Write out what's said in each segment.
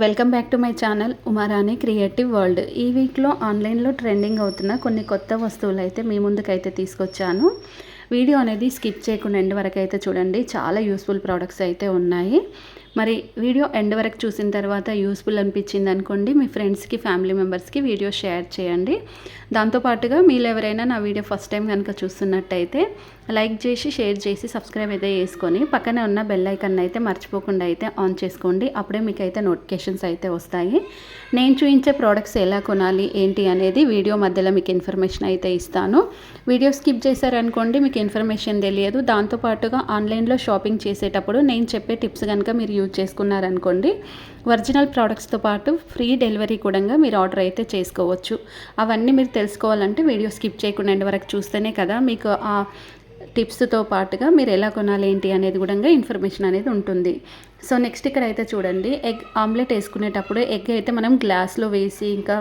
Welcome back to my channel Umarani creative world ఈ వీక్లో ఆన్లైన్లో ట్రెండింగ్ అవుతున్న కొన్ని కొత్త వస్తువులు అయితే మీ ముందుకైతే తీసుకొచ్చాను. వీడియో అనేది స్కిప్ చేయకుండా ఎండ్ వరకు అయితే చూడండి. చాలా యూస్ఫుల్ ప్రోడక్ట్స్ అయితే ఉన్నాయి. మరి వీడియో ఎండ్ వరకు చూసిన తర్వాత యూస్ఫుల్ అనిపించింది అనుకోండి మీ ఫ్రెండ్స్కి ఫ్యామిలీ మెంబర్స్కి వీడియో షేర్ చేయండి. దాంతోపాటుగా మీరు ఎవరైనా నా వీడియో ఫస్ట్ టైం కనుక చూస్తున్నట్టయితే లైక్ చేసి షేర్ చేసి సబ్స్క్రైబ్ అయితే చేసుకొని పక్కనే ఉన్న బెల్ ఐకన్ అయితే మర్చిపోకుండా అయితే ఆన్ చేసుకోండి. అప్పుడే మీకు అయితే నోటిఫికేషన్స్ అయితే వస్తాయి. నేను చూపించే ప్రోడక్ట్స్ ఎలా కొనాలి ఏంటి అనేది వీడియో మధ్యలో మీకు ఇన్ఫర్మేషన్ అయితే ఇస్తాను. వీడియో స్కిప్ చేశారనుకోండి మీకు ఇన్ఫర్మేషన్ తెలియదు. దాంతోపాటుగా ఆన్లైన్లో షాపింగ్ చేసేటప్పుడు నేను చెప్పే టిప్స్ కనుక మీరు యూజ్ చేసుకున్నారనుకోండి ఒరిజినల్ ప్రోడక్ట్స్తో పాటు ఫ్రీ డెలివరీ కూడా మీరు ఆర్డర్ అయితే చేసుకోవచ్చు. అవన్నీ మీరు తెలుసుకోవాలంటే వీడియో స్కిప్ చేయకుండా వరకు చూస్తేనే కదా మీకు ఆ టిప్స్తో పాటుగా మీరు ఎలా కొనాలి ఏంటి అనేది కూడా ఇన్ఫర్మేషన్ అనేది ఉంటుంది. సో నెక్స్ట్ ఇక్కడ అయితే చూడండి ఎగ్ ఆమ్లెట్ వేసుకునేటప్పుడు ఎగ్ అయితే మనం గ్లాస్లో వేసి ఇంకా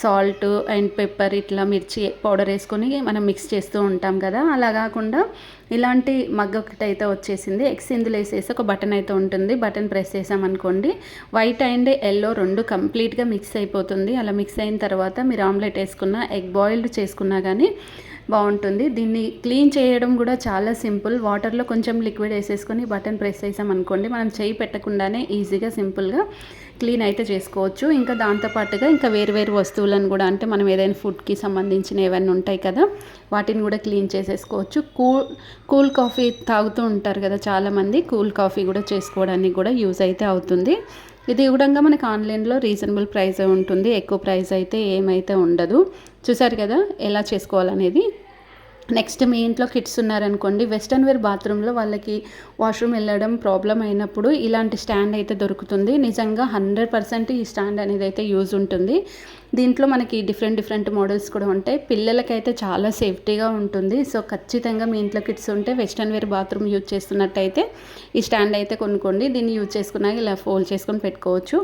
సాల్ట్ అండ్ పెప్పర్ ఇట్లా మిర్చి పౌడర్ వేసుకొని మనం మిక్స్ చేస్తూ ఉంటాం కదా. అలా కాకుండా ఇలాంటి మగ్గ ఒకటి అయితే వచ్చేసింది. ఎగ్స్ ఇందులో వేసేసి ఒక బటన్ అయితే ఉంటుంది. బటన్ ప్రెస్ చేసామనుకోండి వైట్ అండ్ ఎల్లో రెండు కంప్లీట్గా మిక్స్ అయిపోతుంది. అలా మిక్స్ అయిన తర్వాత మీరు ఆమ్లెట్ వేసుకున్న ఎగ్ బాయిల్డ్ చేసుకున్నా కానీ బాగుంటుంది. దీన్ని క్లీన్ చేయడం కూడా చాలా సింపుల్. వాటర్లో కొంచెం లిక్విడ్ వేసేసుకొని బటన్ ప్రెస్ చేసాం అనుకోండి మనం చేయి పెట్టకుండానే ఈజీగా సింపుల్గా క్లీన్ అయితే చేసుకోవచ్చు. ఇంకా దాంతోపాటుగా ఇంకా వేరు వేరు వస్తువులను కూడా అంటే మనం ఏదైనా ఫుడ్కి సంబంధించిన ఏవైనా ఉంటాయి కదా వాటిని కూడా క్లీన్ చేసేసుకోవచ్చు. కూల్ కూల్ కాఫీ తాగుతూ ఉంటారు కదా చాలామంది కూల్ కాఫీ కూడా చేసుకోవడానికి కూడా యూజ్ అయితే అవుతుంది. ఇది కూడా మనకి ఆన్లైన్లో రీజనబుల్ ప్రైస్ ఉంటుంది. ఎక్కువ ప్రైస్ అయితే ఏమైతే ఉండదు. చూసారు కదా ఎలా చేసుకోవాలనేది? నెక్స్ట్ మీ ఇంట్లో కిడ్స్ ఉన్నారనుకోండి వెస్ట్రన్ వేర్ బాత్రూంలో వాళ్ళకి వాష్రూమ్ వెళ్ళడం ప్రాబ్లం అయినప్పుడు ఇలాంటి స్టాండ్ అయితే దొరుకుతుంది. నిజంగా హండ్రెడ్ పర్సెంట్ ఈ స్టాండ్ అనేది అయితే యూజ్ ఉంటుంది. దీంట్లో మనకి డిఫరెంట్ డిఫరెంట్ మోడల్స్ కూడా ఉంటాయి. పిల్లలకైతే చాలా సేఫ్టీగా ఉంటుంది. సో ఖచ్చితంగా మీ ఇంట్లో కిడ్స్ ఉంటే వెస్ట్రన్ వేర్ బాత్రూమ్ యూజ్ చేస్తున్నట్టయితే ఈ స్టాండ్ అయితే కొనుక్కోండి. దీన్ని యూజ్ చేసుకున్నాక ఇలా ఫోల్డ్ చేసుకొని పెట్టుకోవచ్చు.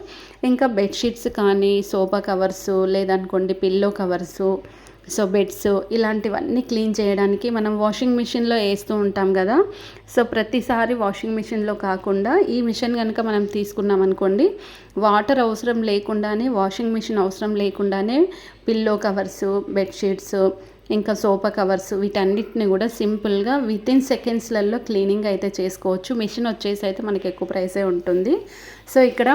ఇంకా బెడ్షీట్స్ కానీ సోఫా కవర్స్ లేదనుకోండి పిల్లో కవర్సు సో బెడ్స్ ఇలాంటివన్నీ క్లీన్ చేయడానికి మనం వాషింగ్ మిషన్లో వేస్తూ ఉంటాం కదా. సో ప్రతిసారి వాషింగ్ మిషన్లో కాకుండా ఈ మిషన్ కనుక మనం తీసుకున్నాం అనుకోండి వాటర్ అవసరం లేకుండానే వాషింగ్ మిషన్ అవసరం లేకుండానే పిల్లో కవర్స్ బెడ్షీట్స్ ఇంకా సోఫా కవర్స్ వీటన్నిటిని కూడా సింపుల్గా విత్ ఇన్ సెకండ్స్లలో క్లీనింగ్ అయితే చేసుకోవచ్చు. మిషన్ వచ్చేసి అయితే మనకి ఎక్కువ ప్రైసే ఉంటుంది. సో ఇక్కడ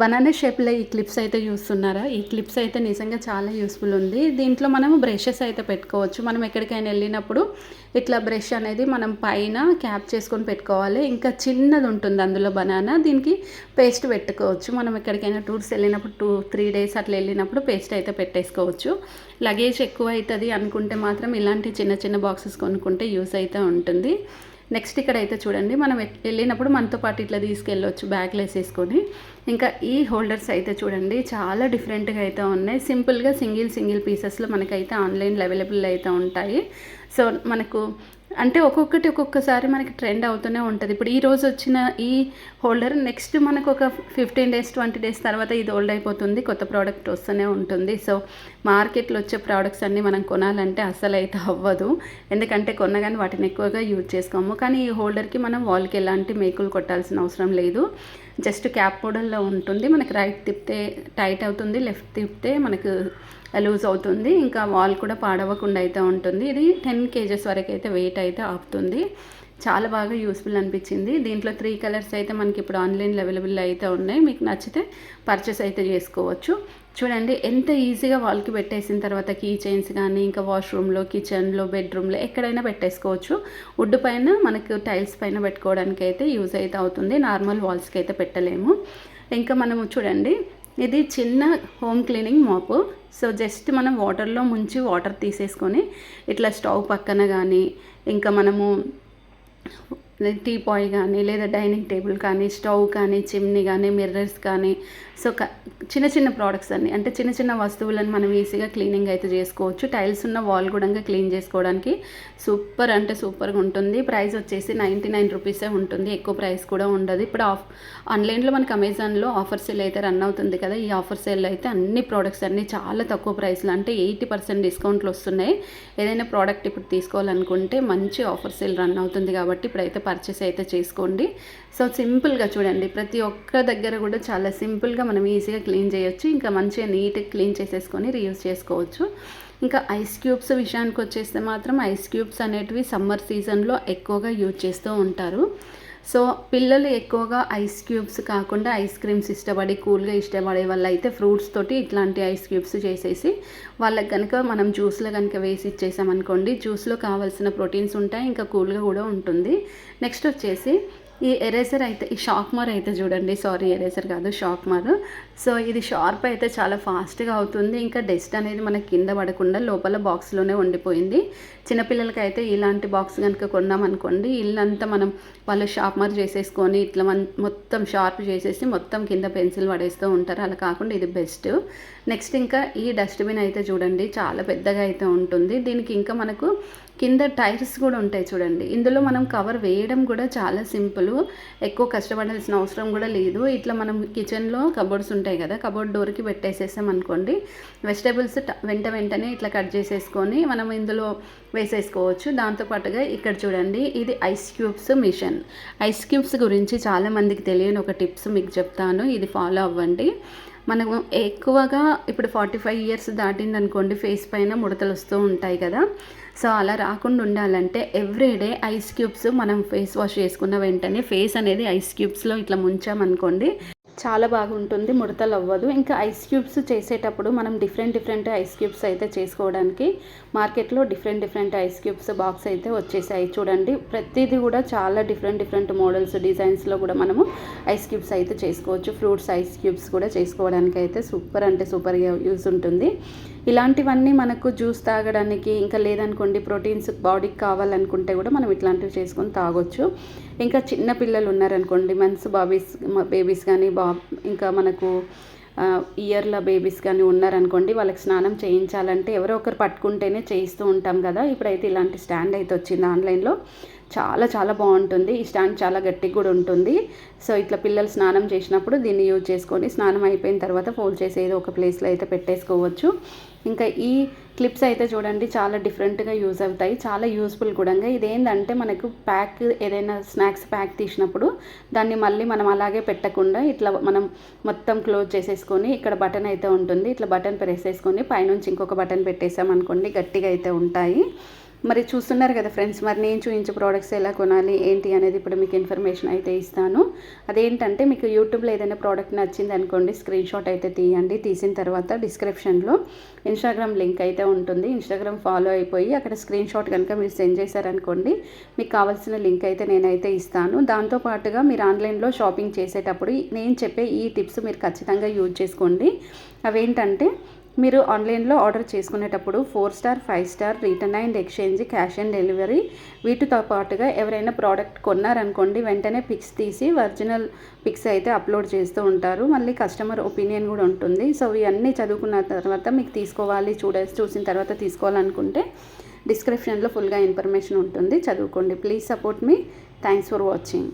బనానా షేప్లో ఈ క్లిప్స్ అయితే చూస్తున్నారా? ఈ క్లిప్స్ అయితే నిజంగా చాలా యూస్ఫుల్ ఉంది. దీంట్లో మనం బ్రషెస్ అయితే పెట్టుకోవచ్చు. మనం ఎక్కడికైనా వెళ్ళినప్పుడు ఇట్లా బ్రష్ అనేది మనం పైన క్యాప్ చేసుకొని పెట్టుకోవాలి. ఇంకా చిన్నది ఉంటుంది అందులో బనానా. దీనికి పేస్ట్ పెట్టుకోవచ్చు. మనం ఎక్కడికైనా టూర్స్ వెళ్ళినప్పుడు టూ త్రీ డేస్ అట్లా వెళ్ళినప్పుడు పేస్ట్ అయితే పెట్టేసుకోవచ్చు. లగేజ్ ఎక్కువ అవుతుంది అనుకుంటే మాత్రం ఇలాంటి చిన్న చిన్న బాక్సెస్ కొనుక్కుంటే యూస్ అయితే ఉంటుంది. నెక్స్ట్ ఇక్కడ అయితే చూడండి మనం వెళ్ళినప్పుడు మనతో పాటు ఇట్లా తీసుకెళ్ళొచ్చు బ్యాగ్లు వేసేసుకొని ఇంకా ఈ హోల్డర్స్ అయితే చూడండి చాలా డిఫరెంట్గా అయితే ఉన్నాయి. సింపుల్గా సింగిల్ సింగిల్ పీసెస్లో మనకైతే ఆన్లైన్లో అవైలబుల్ అయితే ఉంటాయి. సో మనకు అంటే ఒక్కొక్కటి ఒక్కొక్కసారి మనకి ట్రెండ్ అవుతూనే ఉంటుంది. ఇప్పుడు ఈ రోజు వచ్చిన ఈ హోల్డర్ నెక్స్ట్ మనకు ఒక ఫిఫ్టీన్ డేస్ ట్వంటీ డేస్ తర్వాత ఇది ఓల్డ్ అయిపోతుంది కొత్త ప్రోడక్ట్ వస్తూనే ఉంటుంది. సో మార్కెట్లో వచ్చే ప్రోడక్ట్స్ అన్నీ మనం కొనాలంటే అస్సలు అయితే అవ్వదు. ఎందుకంటే కొన్నగానే వాటిని ఎక్కువగా యూజ్ చేసుకోము. కానీ ఈ హోల్డర్కి మనం వాల్కి ఎలాంటి మేకులు కొట్టాల్సిన అవసరం లేదు. జస్ట్ క్యాప్ మోడల్లో ఉంటుంది. మనకి రైట్ తిప్పితే టైట్ అవుతుంది లెఫ్ట్ తిప్పితే మనకు లూజ్ అవుతుంది. ఇంకా వాల్ కూడా పాడవకుండా అయితే ఉంటుంది. ఇది టెన్ కేజెస్ వరకు అయితే వెయిట్ అయితే ఆపుతుంది. చాలా బాగా యూస్ఫుల్ అనిపించింది. దీంట్లో త్రీ కలర్స్ అయితే మనకి ఇప్పుడు ఆన్లైన్లో అవైలబుల్ అయితే ఉన్నాయి. మీకు నచ్చితే పర్చేస్ అయితే చేసుకోవచ్చు. చూడండి ఎంత ఈజీగా వాల్కి పెట్టేసిన తర్వాత కీ చైన్స్ కానీ ఇంకా వాష్రూమ్లో కిచెన్లో బెడ్రూమ్లో ఎక్కడైనా పెట్టేసుకోవచ్చు. వుడ్ పైన మనకు టైల్స్ పైన పెట్టుకోవడానికి అయితే యూజ్ అయితే అవుతుంది. నార్మల్ వాల్స్కి అయితే పెట్టలేము. ఇంకా మనము చూడండి ఇది చిన్న home cleaning mop. So just మనం వాటర్లో ముంచి వాటర్ తీసేసుకొని ఇట్లా స్టవ్ పక్కన కానీ ఇంకా మనము టీ పాయ్ కానీ లేదా డైనింగ్ టేబుల్ కానీ స్టవ్ కానీ చిమ్నీ కానీ మిర్రర్స్ కానీ. సో చిన్న చిన్న ప్రోడక్ట్స్ అన్ని. అంటే చిన్న చిన్న వస్తువులను మనం ఈజీగా క్లీనింగ్ అయితే చేసుకోవచ్చు. టైల్స్ ఉన్న వాల్ కూడా క్లీన్ చేసుకోవడానికి సూపర్ అంటే సూపర్గా ఉంటుంది. ప్రైస్ వచ్చేసి నైంటీ నైన్ రూపీసే ఉంటుంది. ఎక్కువ ప్రైస్ కూడా ఉండదు. ఇప్పుడు ఆఫ్ ఆన్లైన్లో మనకి అమెజాన్లో ఆఫర్ సేల్ అయితే రన్ అవుతుంది కదా. ఈ ఆఫర్ సేల్ అయితే అన్ని ప్రోడక్ట్స్ అన్నీ చాలా తక్కువ ప్రైస్లో అంటే ఎయిటీ పర్సెంట్ డిస్కౌంట్లు వస్తున్నాయి. ఏదైనా ప్రోడక్ట్ ఇప్పుడు తీసుకోవాలనుకుంటే మంచి ఆఫర్ సేల్ రన్ అవుతుంది కాబట్టి ఇప్పుడైతే పర్చేస్ అయితే చేసుకోండి. సో సింపుల్గా చూడండి. ప్రతి ఒక్క దగ్గర కూడా చాలా సింపుల్గా మనం ఈజీగా క్లీన్ చేయొచ్చు. ఇంకా మంచిగా నీట్గా క్లీన్ చేసేసుకొని రీయూజ్ చేసుకోవచ్చు. ఇంకా ఐస్ క్యూబ్స్ విషయానికి వచ్చేస్తే మాత్రం ఐస్ క్యూబ్స్ అనేటివి సమ్మర్ సీజన్లో ఎక్కువగా యూజ్ చేస్తూ ఉంటారు. సో పిల్లలు ఎక్కువగా ఐస్ క్యూబ్స్ కాకుండా ఐస్ క్రీమ్స్ ఇష్టపడి కూల్గా ఇష్టపడే వాళ్ళు అయితే ఫ్రూట్స్ తోటి ఇట్లాంటి ఐస్ క్యూబ్స్ చేసేసి వాళ్ళకి కనుక మనం జ్యూస్లో కనుక వేసి ఇచ్చేసామనుకోండి జ్యూస్లో కావాల్సిన ప్రోటీన్స్ ఉంటాయి ఇంకా కూల్గా కూడా ఉంటుంది. నెక్స్ట్ వచ్చేసి ఈ ఎరేజర్ అయితే ఈ షాక్ మార్ అయితే చూడండి. సారీ ఎరేజర్ కాదు షాక్ మార్ సో ఇది షార్ప్ అయితే చాలా ఫాస్ట్గా అవుతుంది. ఇంకా డస్ట్ అనేది మనకి కింద పడకుండా లోపల బాక్స్లోనే ఉండిపోయింది. చిన్నపిల్లలకి అయితే ఇలాంటి బాక్స్ కనుక కొన్నామనుకోండి ఇల్లంతా మనం వాళ్ళు షార్ప్మర్ చేసేసుకొని ఇట్లా మొత్తం షార్ప్ చేసేసి మొత్తం కింద పెన్సిల్ పడేస్తూ ఉంటారు. అలా కాకుండా ఇది బెస్ట్. నెక్స్ట్ ఇంకా ఈ డస్ట్బిన్ అయితే చూడండి చాలా పెద్దగా అయితే ఉంటుంది. దీనికి ఇంకా మనకు కింద టైర్స్ కూడా ఉంటాయి చూడండి. ఇందులో మనం కవర్ వేయడం కూడా చాలా సింపుల్. ఎక్కువ కష్టపడాల్సిన అవసరం కూడా లేదు. ఇట్లా మనం కిచెన్లో కబోర్డ్స్ ఉంటాయి కదా కబోర్డ్ డోర్కి పెట్టేసేసాం అనుకోండి వెజిటేబుల్స్ వెంట వెంటనే ఇట్లా కట్ చేసేసుకొని మనం ఇందులో వేసేసుకోవచ్చు. దాంతోపాటుగా ఇక్కడ చూడండి ఇది ice cubes machine. Ice cubes గురించి చాలామందికి తెలియని ఒక టిప్స్ మీకు చెప్తాను. ఇది ఫాలో అవ్వండి. మనము ఎక్కువగా ఇప్పుడు ఫార్టీ ఫైవ్ ఇయర్స్ దాటిందనుకోండి ఫేస్ పైన ముడతలు వస్తూ ఉంటాయి కదా. సో అలా రాకుండా ఉండాలంటే ఎవ్రీడే ఐస్ క్యూబ్స్ మనం ఫేస్ వాష్ చేసుకున్న వెంటనే ఫేస్ అనేది ఐస్ క్యూబ్స్లో ఇట్లా ముంచామనుకోండి చాలా బాగుంటుంది ముడతలు అవ్వదు ఇంకా ఐస్ క్యూబ్స్ చేసేటప్పుడు మనం డిఫరెంట్ డిఫరెంట్ ఐస్ క్యూబ్స్ అయితే చేసుకోవడానికి మార్కెట్లో different different ice cubes box అయితే వచ్చేసాయి. చూడండి ప్రతిదీ కూడా చాలా డిఫరెంట్ డిఫరెంట్ మోడల్స్ డిజైన్స్లో కూడా మనము ఐస్ క్యూబ్స్ అయితే చేసుకోవచ్చు. ఫ్రూట్స్ ఐస్ క్యూబ్స్ కూడా చేసుకోవడానికి అయితే సూపర్ అంటే సూపర్గా యూజ్ ఉంటుంది. ఇలాంటివన్నీ మనకు జ్యూస్ తాగడానికి ఇంకా లేదనుకోండి ప్రోటీన్స్ బాడీకి కావాలనుకుంటే కూడా మనం ఇట్లాంటివి చేసుకొని తాగొచ్చు. ఇంకా చిన్న పిల్లలు ఉన్నారనుకోండి మంత్స్ బాబీస్ బేబీస్ కానీ బా ఇంకా మనకు ఇయర్ల బేబీస్ కానీ ఉన్నారనుకోండి వాళ్ళకి స్నానం చేయించాలంటే ఎవరో ఒకరు పట్టుకుంటేనే చేయిస్తూ ఉంటాం కదా. ఇప్పుడైతే ఇలాంటి స్టాండ్ అయితే వచ్చింది ఆన్లైన్లో. చాలా చాలా బాగుంటుంది. ఈ స్టాండ్ చాలా గట్టిగా కూడా ఉంటుంది. సో ఇట్లా పిల్లలు స్నానం చేసినప్పుడు దీన్ని యూజ్ చేసుకొని స్నానం అయిపోయిన తర్వాత ఫోల్డ్ చేసి ఏదో ఒక ప్లేస్లో అయితే పెట్టేసుకోవచ్చు. ఇంకా ఈ క్లిప్స్ అయితే చూడండి చాలా డిఫరెంట్గా యూజ్ అవుతాయి. చాలా యూస్ఫుల్ కూడా. ఇదేంటంటే మనకు ప్యాక్ ఏదైనా స్నాక్స్ ప్యాక్ తీసినప్పుడు దాన్ని మళ్ళీ మనం అలాగే పెట్టకుండా ఇట్లా మనం మొత్తం క్లోజ్ చేసేసుకొని ఇక్కడ బటన్ అయితే ఉంటుంది. ఇట్లా బటన్ ప్రెస్ చేసుకొని పైనుంచి ఇంకొక బటన్ పెట్టేసామనుకోండి గట్టిగా అయితే ఉంటాయి. మరి చూస్తున్నారు కదా ఫ్రెండ్స్ మరి నేను చూపించే ప్రోడక్ట్స్ ఎలా కొనాలి ఏంటి అనేది ఇప్పుడు మీకు ఇన్ఫర్మేషన్ అయితే ఇస్తాను. అదేంటంటే మీకు యూట్యూబ్లో ఏదైనా ప్రోడక్ట్ నచ్చింది అనుకోండి స్క్రీన్ షాట్ అయితే తీయండి. తీసిన తర్వాత డిస్క్రిప్షన్లో ఇన్స్టాగ్రామ్ లింక్ అయితే ఉంటుంది. ఇన్స్టాగ్రామ్ ఫాలో అయిపోయి అక్కడ స్క్రీన్ షాట్ కనుక మీరు సెండ్ చేశారనుకోండి మీకు కావాల్సిన లింక్ అయితే నేనైతే ఇస్తాను. దాంతోపాటుగా మీరు ఆన్లైన్లో షాపింగ్ చేసేటప్పుడు నేను చెప్పే ఈ టిప్స్ మీరు ఖచ్చితంగా యూజ్ చేసుకోండి. అవేంటంటే మీరు ఆన్లైన్లో ఆర్డర్ చేసుకునేటప్పుడు four star five star return and exchange cash on delivery వీటితో పాటుగా ఎవరైనా ప్రోడక్ట్ కొన్నారనుకోండి వెంటనే పిక్స్ తీసి ఒరిజినల్ పిక్స్ అయితే అప్లోడ్ చేస్తూ ఉంటారు. మళ్ళీ కస్టమర్ ఒపీనియన్ కూడా ఉంటుంది. సో ఇవన్నీ చదువుకున్న తర్వాత మీకు తీసుకోవాలి చూడ చూసిన తర్వాత తీసుకోవాలనుకుంటే డిస్క్రిప్షన్లో ఫుల్గా ఇన్ఫర్మేషన్ ఉంటుంది. చదువుకోండి. Please support me. Thanks for watching.